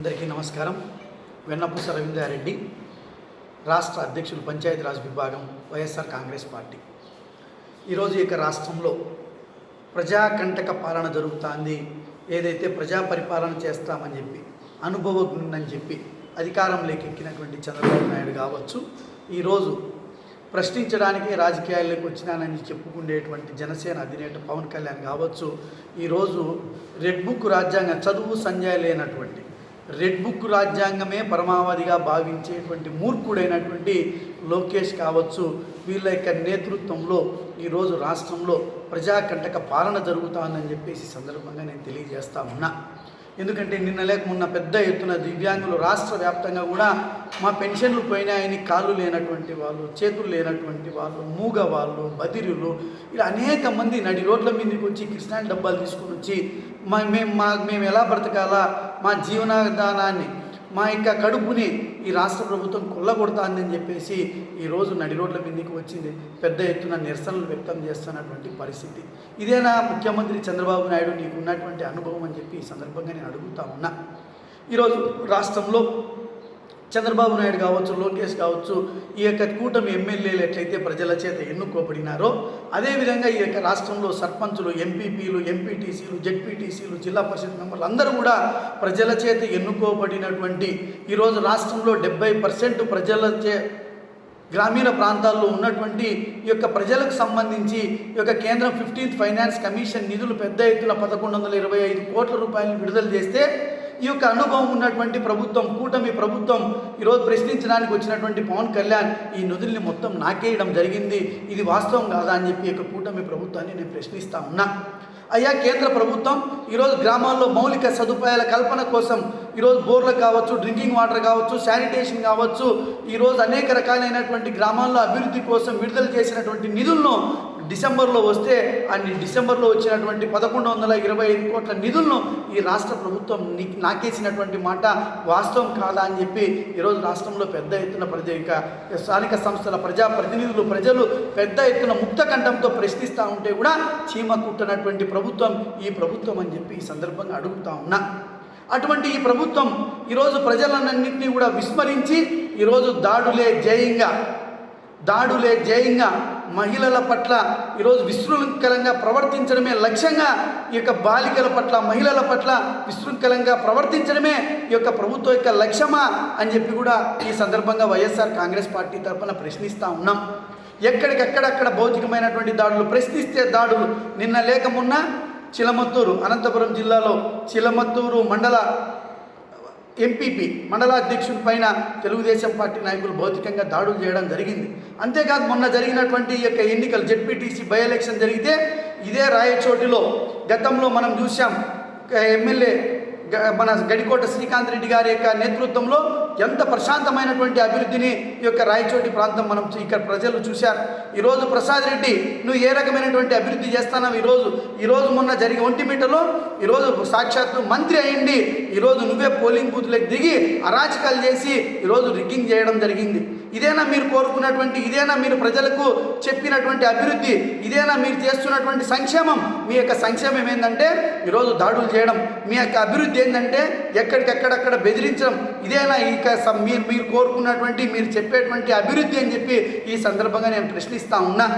అందరికీ నమస్కారం. వెన్నపూస రవీంద్రారెడ్డి రాష్ట్ర అధ్యక్షులు పంచాయతీరాజ్ విభాగం వైఎస్ఆర్ కాంగ్రెస్ పార్టీ. ఈరోజు ఇక రాష్ట్రంలో ప్రజాకంటక పాలన జరుగుతుంది. ఏదైతే ప్రజా పరిపాలన చేస్తామని చెప్పి అనుభవజ్ఞుడని చెప్పి అధికారంలోకి ఎక్కినటువంటి చంద్రబాబు నాయుడు కావచ్చు ఈరోజు ప్రశ్నించడానికి రాజకీయాల్లోకి వచ్చినానని చెప్పుకునేటువంటి జనసేన అధినేత పవన్ కళ్యాణ్ కావచ్చు ఈరోజు రెడ్ బుక్ రాజ్యాంగం చదువు సంజయ్ లేనటువంటి రెడ్ బుక్ రాజ్యాంగమే పరమావధిగా భావించేటువంటి మూర్ఖుడైనటువంటి లోకేష్ కావచ్చు వీళ్ళ యొక్క నేతృత్వంలో ఈరోజు రాష్ట్రంలో ప్రజాకంటక పాలన జరుగుతుందని చెప్పేసి సందర్భంగా నేను తెలియజేస్తా ఉన్నా. ఎందుకంటే నిన్న లేక మొన్న పెద్ద ఎత్తున దివ్యాంగులు రాష్ట్ర వ్యాప్తంగా కూడా మా పెన్షన్లు పోయినాయని కాళ్ళు లేనటువంటి వాళ్ళు చేతులు లేనటువంటి వాళ్ళు మూగ వాళ్ళు బదిరులు ఇలా అనేక మంది నడి రోడ్ల మీదకి వచ్చి కృష్ణాని డబ్బాలు తీసుకొని వచ్చి మా మేము మా మేము ఎలా బ్రతకాలా? మా జీవనాధానాన్ని మా యొక్క కడుపుని ఈ రాష్ట్ర ప్రభుత్వం కొల్లగొడతాందని చెప్పేసి ఈరోజు నడి రోడ్ల మీదకి వచ్చింది. పెద్ద ఎత్తున నిరసనలు వ్యక్తం చేస్తున్నటువంటి పరిస్థితి. ఇదేనా ముఖ్యమంత్రి చంద్రబాబు నాయుడు నీకు ఉన్నటువంటి అనుభవం అని చెప్పి ఈ సందర్భంగా నేను అడుగుతా ఉన్నా. ఈరోజు రాష్ట్రంలో చంద్రబాబు నాయుడు కావచ్చు లోకేష్ కావచ్చు ఈ యొక్క కూటమి ఎమ్మెల్యేలు ఎట్లయితే ప్రజల చేత ఎన్నుకోబడినారో అదేవిధంగా ఈ యొక్క రాష్ట్రంలో సర్పంచులు ఎంపీపీలు ఎంపీటీసీలు జెడ్పీటీసీలు జిల్లా పరిషత్ మెంబర్లు అందరూ కూడా ప్రజల చేత ఎన్నుకోబడినటువంటి ఈరోజు రాష్ట్రంలో డెబ్బై పర్సెంట్ ప్రజల చే గ్రామీణ ప్రాంతాల్లో ఉన్నటువంటి ఈ యొక్క ప్రజలకు సంబంధించి ఈ యొక్క కేంద్రం ఫిఫ్టీన్త్ ఫైనాన్స్ కమిషన్ నిధులు పెద్ద ఎత్తున పదకొండు వందల ఇరవై ఐదు కోట్ల రూపాయలను విడుదల చేస్తే ఈ యొక్క అనుభవం ఉన్నటువంటి ప్రభుత్వం కూటమి ప్రభుత్వం ఈరోజు ప్రశ్నించడానికి వచ్చినటువంటి పవన్ కళ్యాణ్ ఈ నిధుల్ని మొత్తం నాకేయడం జరిగింది ఇది వాస్తవం కాదా అని చెప్పి యొక్క కూటమి ప్రభుత్వాన్ని నేను ప్రశ్నిస్తా ఉన్నా. అయ్యా కేంద్ర ప్రభుత్వం ఈరోజు గ్రామాల్లో మౌలిక సదుపాయాల కల్పన కోసం ఈరోజు బోర్లు కావచ్చు డ్రింకింగ్ వాటర్ కావచ్చు శానిటేషన్ కావచ్చు ఈరోజు అనేక రకాలైనటువంటి గ్రామాల్లో అభివృద్ధి కోసం విడుదల చేసినటువంటి నిధులను డిసెంబర్లో వస్తే అన్ని డిసెంబర్లో వచ్చినటువంటి పదకొండు వందల ఇరవై ఐదు కోట్ల నిధులను ఈ రాష్ట్ర ప్రభుత్వం నాకేసినటువంటి మాట వాస్తవం కాదా అని చెప్పి ఈరోజు రాష్ట్రంలో పెద్ద ఎత్తున ప్రజ స్థానిక సంస్థల ప్రజాప్రతినిధులు ప్రజలు పెద్ద ఎత్తున ముక్త కంఠంతో ప్రశ్నిస్తూ ఉంటే కూడా చీమ కుట్టనటువంటి ప్రభుత్వం ఈ ప్రభుత్వం అని చెప్పి ఈ సందర్భంగా అడుగుతా ఉన్నా. అటువంటి ఈ ప్రభుత్వం ఈరోజు ప్రజలన్నింటినీ కూడా విస్మరించి ఈరోజు దాడులే జయంగా దాడులే జయంగా మహిళల పట్ల ఈరోజు విశృంఖలంగా ప్రవర్తించడమే లక్ష్యంగా ఈ యొక్క బాలికల పట్ల మహిళల పట్ల విశృంఖలంగా ప్రవర్తించడమే ఈ యొక్క ప్రభుత్వం యొక్క లక్ష్యమా అని చెప్పి కూడా ఈ సందర్భంగా వైఎస్ఆర్ కాంగ్రెస్ పార్టీ తరఫున ప్రశ్నిస్తూ ఉన్నాం. ఎక్కడికెక్కడక్కడ భౌతికమైనటువంటి దాడులు ప్రశ్నిస్తే దాడులు. నిన్న లేక చిలమత్తూరు అనంతపురం జిల్లాలో చిలమత్తూరు మండల ఎంపీపీ మండలాధ్యక్షుడి పైన తెలుగుదేశం పార్టీ నాయకులు భౌతికంగా దాడులు చేయడం జరిగింది. అంతేకాదు మొన్న జరిగినటువంటి ఈ యొక్క ఎన్నికలు జెడ్పీటీసీ బై ఎలక్షన్ జరిగితే ఇదే రాయచోటిలో గతంలో మనం చూసాం ఎమ్మెల్యే మన గడికోట శ్రీకాంత్ రెడ్డి గారి యొక్క నేతృత్వంలో ఎంత ప్రశాంతమైనటువంటి అభివృద్ధిని ఈ యొక్క రాయచోటి ప్రాంతం మనం ఇక్కడ ప్రజలు చూశారు. ఈరోజు ప్రసాద్ రెడ్డి నువ్వు ఏ రకమైనటువంటి అభివృద్ధి చేస్తున్నావు? ఈరోజు ఈరోజు మొన్న జరిగే ఒంటిమిట్టలో ఈరోజు సాక్షాత్తు మంత్రి అయ్యింది ఈరోజు నువ్వే పోలింగ్ బూత్లకు దిగి అరాచకాలు చేసి ఈరోజు రిగ్గింగ్ చేయడం జరిగింది. ఇదేనా మీరు కోరుకున్నటువంటి ఇదేనా మీరు ప్రజలకు చెప్పినటువంటి అభివృద్ధి ఇదేనా మీరు చేస్తున్నటువంటి సంక్షేమం? మీ యొక్క సంక్షేమం ఏంటంటే ఈరోజు దాడులు చేయడం. మీ యొక్క అభివృద్ధి ఏంటంటే ఎక్కడికెక్కడక్కడ బెదిరించడం. ఇదేనా ఇక మీరు మీరు కోరుకున్నటువంటి మీరు చెప్పేటువంటి అభివృద్ధి అని చెప్పి ఈ సందర్భంగా నేను ప్రశ్నిస్తా ఉన్నా.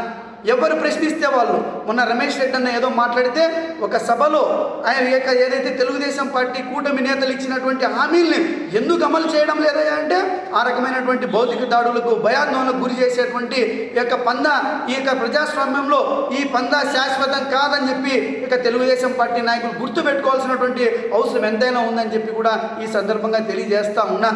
ఎవరు ప్రశ్నిస్తే వాళ్ళు? మొన్న రమేష్ రెడ్డి అన్న ఏదో మాట్లాడితే ఒక సభలో ఆయన యొక్క ఏదైతే తెలుగుదేశం పార్టీ కూటమి నేతలు ఇచ్చినటువంటి హామీల్ని ఎందుకు అమలు చేయడం లేదా అంటే ఆ రకమైనటువంటి భౌతిక దాడులకు భయాందోళనకు గురి చేసేటువంటి ఈ యొక్క పంద ఈ యొక్క ప్రజాస్వామ్యంలో ఈ పంద శాశ్వతం కాదని చెప్పి ఇక తెలుగుదేశం పార్టీ నాయకులు గుర్తుపెట్టుకోవాల్సినటువంటి అవసరం ఎంతైనా ఉందని చెప్పి కూడా ఈ సందర్భంగా తెలియజేస్తా ఉన్నా.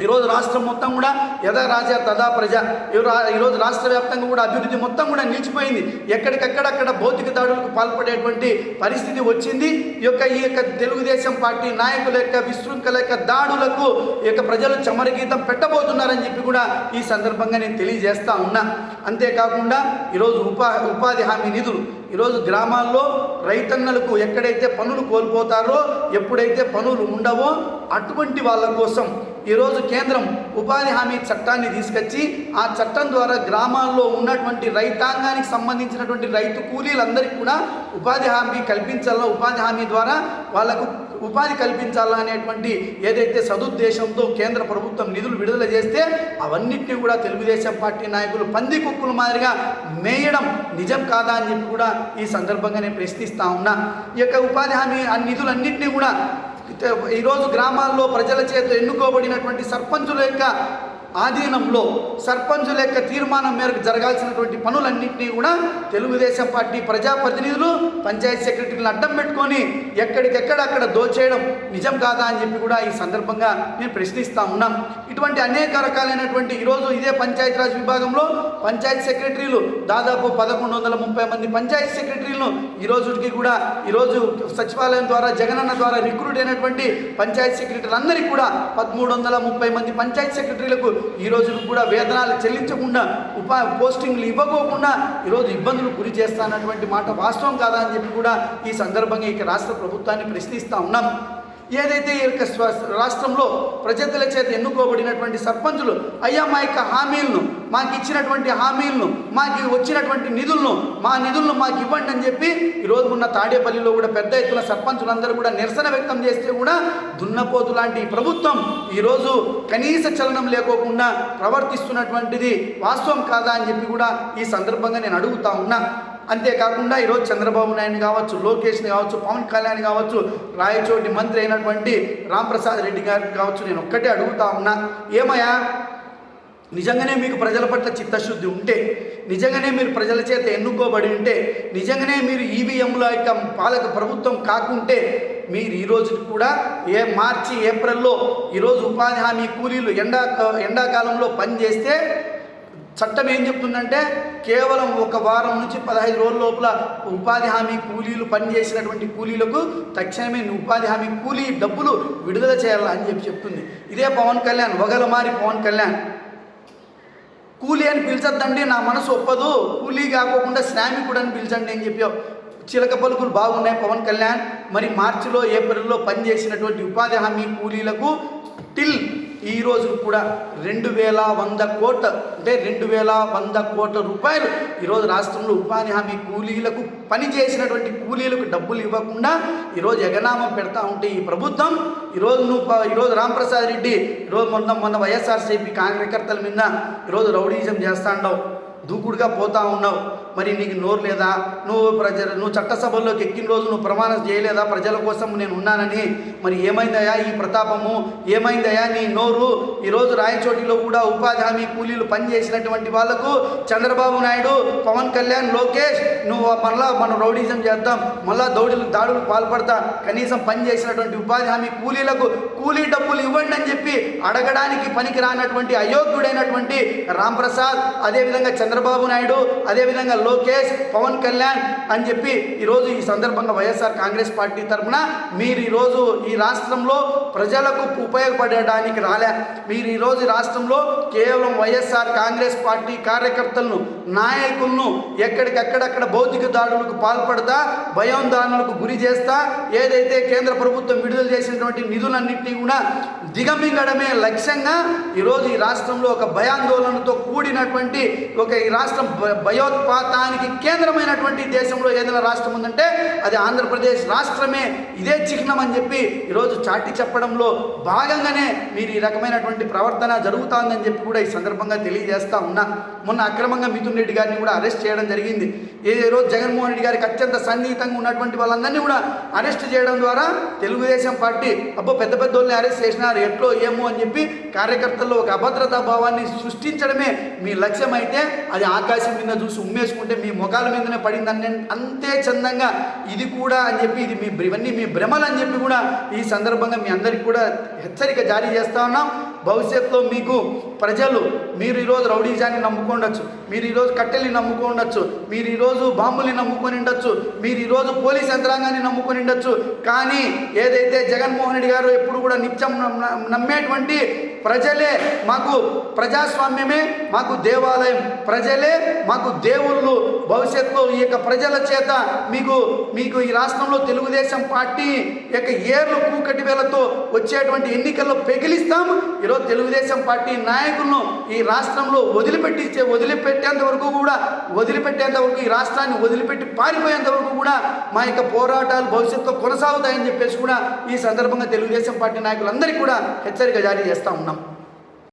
ఈరోజు రాష్ట్రం మొత్తం కూడా యథా రాజా తదా ప్రజ. ఈ రా- ఈరోజు రాష్ట్ర వ్యాప్తంగా కూడా అభివృద్ధి మొత్తం కూడా నిలిచిపోయింది. ఎక్కడికక్కడక్కడ భౌతిక దాడులకు పాల్పడేటువంటి పరిస్థితి వచ్చింది. ఈ యొక్క ఈ యొక్క తెలుగుదేశం పార్టీ నాయకుల యొక్క విశృంఖల యొక్క దాడులకు ఈ యొక్క ప్రజలు చమరగీతం పెట్టబోతున్నారని చెప్పి కూడా ఈ సందర్భంగా నేను తెలియజేస్తా ఉన్నా. అంతేకాకుండా ఈరోజు ఉపా ఉపాధి హామీ నిధులు. ఈరోజు గ్రామాల్లో రైతన్నలకు ఎక్కడైతే పనులు కోల్పోతారో ఎప్పుడైతే పనులు ఉండవో అటువంటి వాళ్ళ కోసం ఈరోజు కేంద్రం ఉపాధి హామీ చట్టాన్ని తీసుకొచ్చి ఆ చట్టం ద్వారా గ్రామాల్లో ఉన్నటువంటి రైతాంగానికి సంబంధించినటువంటి రైతు కూలీలందరికీ కూడా ఉపాధి హామీ కల్పించాలో ఉపాధి హామీ ద్వారా వాళ్ళకు ఉపాధి కల్పించాలా అనేటువంటి ఏదైతే సదుద్దేశంతో కేంద్ర ప్రభుత్వం నిధులు విడుదల చేస్తే అవన్నిటిని కూడా తెలుగుదేశం పార్టీ నాయకులు పంది కుక్కుల మాదిరిగా మేయడం నిజం కాదా అని చెప్పి కూడా ఈ సందర్భంగా నేను ప్రశ్నిస్తా ఉన్నా. ఈ యొక్క ఉపాధి హామీ ఆ నిధులన్నింటినీ కూడా ఈరోజు గ్రామాల్లో ప్రజల చేత ఎన్నుకోబడినటువంటి సర్పంచుల యొక్క ఆధీనంలో సర్పంచుల యొక్క తీర్మానం మేరకు జరగాల్సినటువంటి పనులన్నింటినీ కూడా తెలుగుదేశం పార్టీ ప్రజాప్రతినిధులు పంచాయతీ సెక్రటరీలను అడ్డం పెట్టుకొని ఎక్కడికెక్కడ అక్కడ దోచేయడం నిజం కాదా అని చెప్పి కూడా ఈ సందర్భంగా నేను ప్రశ్నిస్తా ఉన్నాం. ఇటువంటి అనేక రకాలైనటువంటి ఈరోజు ఇదే పంచాయతీరాజ్ విభాగంలో పంచాయతీ సెక్రటరీలు దాదాపు పదకొండు వందల ముప్పై మంది పంచాయతీ సెక్రటరీలను ఈరోజుకి కూడా ఈరోజు సచివాలయం ద్వారా జగనన్న ద్వారా రిక్రూట్ అయినటువంటి పంచాయతీ సెక్రటరీలు అందరికీ కూడా పదమూడు వందల ముప్పై మంది పంచాయతీ సెక్రటరీలకు ఈ రోజు కూడా వేతనాలు చెల్లించకుండా ఉపా పోస్టింగ్లు ఇవ్వకోకుండా ఈరోజు ఇబ్బందులు గురి చేస్తానటువంటి మాట వాస్తవం కాదా అని చెప్పి కూడా ఈ సందర్భంగా ఇక రాష్ట్ర ప్రభుత్వాన్ని ప్రశ్నిస్తూ ఉన్నాం. ఏదైతే ఈ యొక్క రాష్ట్రంలో ప్రజల చేత ఎన్నుకోబడినటువంటి సర్పంచులు అయ్యా మా యొక్క హామీలను మాకు ఇచ్చినటువంటి హామీలను మాకు వచ్చినటువంటి నిధులను మా నిధులను మాకు ఇవ్వండి అని చెప్పి ఈరోజు ఉన్న తాడేపల్లిలో కూడా పెద్ద ఎత్తున సర్పంచులందరూ కూడా నిరసన వ్యక్తం చేస్తే కూడా దున్నపోతు లాంటి ప్రభుత్వం ఈరోజు కనీస చలనం లేకోకుండా ప్రవర్తిస్తున్నటువంటిది వాస్తవం కాదా అని చెప్పి కూడా ఈ సందర్భంగా నేను అడుగుతా ఉన్నా. అంతేకాకుండా ఈరోజు చంద్రబాబు నాయుడు కావచ్చు లోకేష్ని కావచ్చు పవన్ కళ్యాణ్ కావచ్చు రాయచోటి మంత్రి అయినటువంటి రాంప్రసాద్ రెడ్డి గారికి కావచ్చు నేను ఒక్కటే అడుగుతా ఉన్నా. ఏమయ్యా? నిజంగానే మీకు ప్రజల పట్ల చిత్తశుద్ధి ఉంటే నిజంగానే మీరు ప్రజల చేత ఎన్నుకోబడి ఉంటే నిజంగానే మీరు ఈవీఎంల యొక్క పాలక ప్రభుత్వం కాకుంటే మీరు ఈరోజు కూడా ఏ మార్చి ఏప్రిల్లో ఈరోజు ఉపాధి హామీ కూలీలు ఎండా ఎండాకాలంలో పనిచేస్తే చట్టం ఏం చెప్తుందంటే కేవలం ఒక వారం నుంచి పదహైదు రోజుల లోపల ఉపాధి హామీ కూలీలు పనిచేసినటువంటి కూలీలకు తక్షణమే ఉపాధి హామీ కూలీ డబ్బులు విడుదల చేయాలని చెప్పి చెప్తుంది. ఇదే పవన్ కళ్యాణ్ వగలమారి పవన్ కళ్యాణ్. కూలీ అని పిలిచొద్దండి నా మనసు ఒప్పదు. కూలీ కాకోకుండా శ్రామికుడు అని పిలిచండి అని చెప్పావు చిలక పలుకులు బాగున్నాయి పవన్ కళ్యాణ్. మరి మార్చిలో ఏప్రిల్లో పనిచేసినటువంటి ఉపాధి హామీ కూలీలకు టిల్ ఈ రోజు కూడా రెండు వేల వంద కోట్ల అంటే రెండు వేల వంద కోట్ల రూపాయలు ఈరోజు రాష్ట్రంలో ఉపాధి హామీ కూలీలకు పని చేసినటువంటి కూలీలకు డబ్బులు ఇవ్వకుండా ఈరోజు ఎగనామం పెడతా ఉంటే ఈ ప్రభుత్వం ఈరోజు నువ్వు ఈరోజు రాంప్రసాద్ రెడ్డి ఈరోజు మొన్న మొన్న వైఎస్ఆర్సీపీ కార్యకర్తల మీద ఈరోజు రౌడీజం చేస్తాండవు దూకుడుగా పోతా ఉన్నావు. మరి నీకు నోరు లేదా? నువ్వు ప్రజ నువ్వు చట్టసభల్లోకి ఎక్కిన రోజు నువ్వు ప్రమాణం చేయలేదా? ప్రజల కోసం నేను ఉన్నానని. మరి ఏమైందయా ఈ ప్రతాపము? ఏమైందయా నీ నోరు? ఈరోజు రాయచోటిలో కూడా ఉపాధి హామీ కూలీలు పనిచేసినటువంటి వాళ్ళకు చంద్రబాబు నాయుడు పవన్ కళ్యాణ్ లోకేష్ నువ్వు మళ్ళా మనం రౌడీజం చేద్దాం. మళ్ళా దౌడులు దాడులకు పాల్పడతా. కనీసం పనిచేసినటువంటి ఉపాధి హామీ కూలీలకు కూలీ డబ్బులు ఇవ్వండి అని చెప్పి అడగడానికి పనికి రానటువంటి అయోగ్యుడైనటువంటి రాంప్రసాద్ అదేవిధంగా చంద్రబాబు నాయుడు అదేవిధంగా లోకేష్ పవన్ కళ్యాణ్ అని చెప్పి ఈరోజు ఈ సందర్భంగా వైఎస్ఆర్ కాంగ్రెస్ పార్టీ తరఫున మీరు ఈరోజు ఈ రాష్ట్రంలో ప్రజలకు ఉపయోగపడడానికి రాలే. మీరు ఈరోజు రాష్ట్రంలో కేవలం వైఎస్ఆర్ కాంగ్రెస్ పార్టీ కార్యకర్తలను నాయకులను ఎక్కడికక్కడక్కడ భౌతిక దాడులకు పాల్పడతా భయోందారణలకు గురి చేస్తా ఏదైతే కేంద్ర ప్రభుత్వం విడుదల చేసినటువంటి నిధులన్నింటినీ కూడా దిగమింగడమే లక్ష్యంగా ఈరోజు ఈ రాష్ట్రంలో ఒక భయాందోళనతో కూడినటువంటి ఒక ఈ రాష్ట్రం భ- భయోత్పాతానికి కేంద్రమైనటువంటి దేశంలో ఏదైనా రాష్ట్రం ఉందంటే అది ఆంధ్రప్రదేశ్ రాష్ట్రమే. ఇదే చిహ్నం అని చెప్పి ఈరోజు చాటి చెప్పడంలో భాగంగానే మీరు ఈ రకమైనటువంటి ప్రవర్తన జరుగుతోందని చెప్పి కూడా ఈ సందర్భంగా తెలియజేస్తా ఉన్నా. మొన్న అక్రమంగా మిథున్ రెడ్డి గారిని కూడా అరెస్ట్ చేయడం జరిగింది. ఏ రోజు జగన్మోహన్ రెడ్డి గారికి అత్యంత సన్నిహితంగా ఉన్నటువంటి వాళ్ళందరినీ కూడా అరెస్ట్ చేయడం ద్వారా తెలుగుదేశం పార్టీ అబ్బో పెద్ద పెద్ద వాళ్ళని అరెస్ట్ చేసినారు ఎట్లో ఏమో అని చెప్పి కార్యకర్తల్లో ఒక అభద్రతా భావాన్ని సృష్టించడమే మీ లక్ష్యం అయితే అది ఆకాశం మీద చూసి ఉమ్మేసుకుంటే మీ ముఖాల మీదనే పడిందని అంతే చందంగా ఇది కూడా అని చెప్పి ఇది మీ ఇవన్నీ మీ భ్రమలు అని చెప్పి కూడా ఈ సందర్భంగా మీ అందరికీ కూడా హెచ్చరిక జారీ చేస్తా ఉన్నాం. భవిష్యత్తులో మీకు ప్రజలు మీరు ఈరోజు రౌడీజాన్ని నమ్ముకోండొచ్చు మీరు ఈరోజు కట్టెల్ని నమ్ముకోండొచ్చు మీరు ఈరోజు బాంబుల్ని నమ్ముకొని ఉండొచ్చు మీరు ఈరోజు పోలీస్ యంత్రాంగాన్ని నమ్ముకొని ఉండొచ్చు. కానీ ఏదైతే జగన్మోహన్ రెడ్డి గారు ఎప్పుడు కూడా నిత్యం నమ్మేటువంటి ప్రజలే మాకు ప్రజాస్వామ్యమే మాకు దేవాలయం. ప్రజలే మాకు దేవుళ్ళు. భవిష్యత్తులో ఈ యొక్క ప్రజల చేత మీకు మీకు ఈ రాష్ట్రంలో తెలుగుదేశం పార్టీ యొక్క ఏర్లు కూకటి వేలతో వచ్చేటువంటి ఎన్నికల్లో పెగిలిస్తాం. ఈరోజు తెలుగుదేశం పార్టీ నాయకులను ఈ రాష్ట్రంలో వదిలిపెట్టించే వదిలిపెట్టేంత వరకు కూడా వదిలిపెట్టేంత వరకు ఈ రాష్ట్రాన్ని వదిలిపెట్టి పారిపోయేంత వరకు కూడా మా యొక్క పోరాటాలు భవిష్యత్తులో కొనసాగుతాయని చెప్పేసి కూడా ఈ సందర్భంగా తెలుగుదేశం పార్టీ నాయకులందరికీ కూడా హెచ్చరిక జారీ చేస్తూ ఉన్నాం.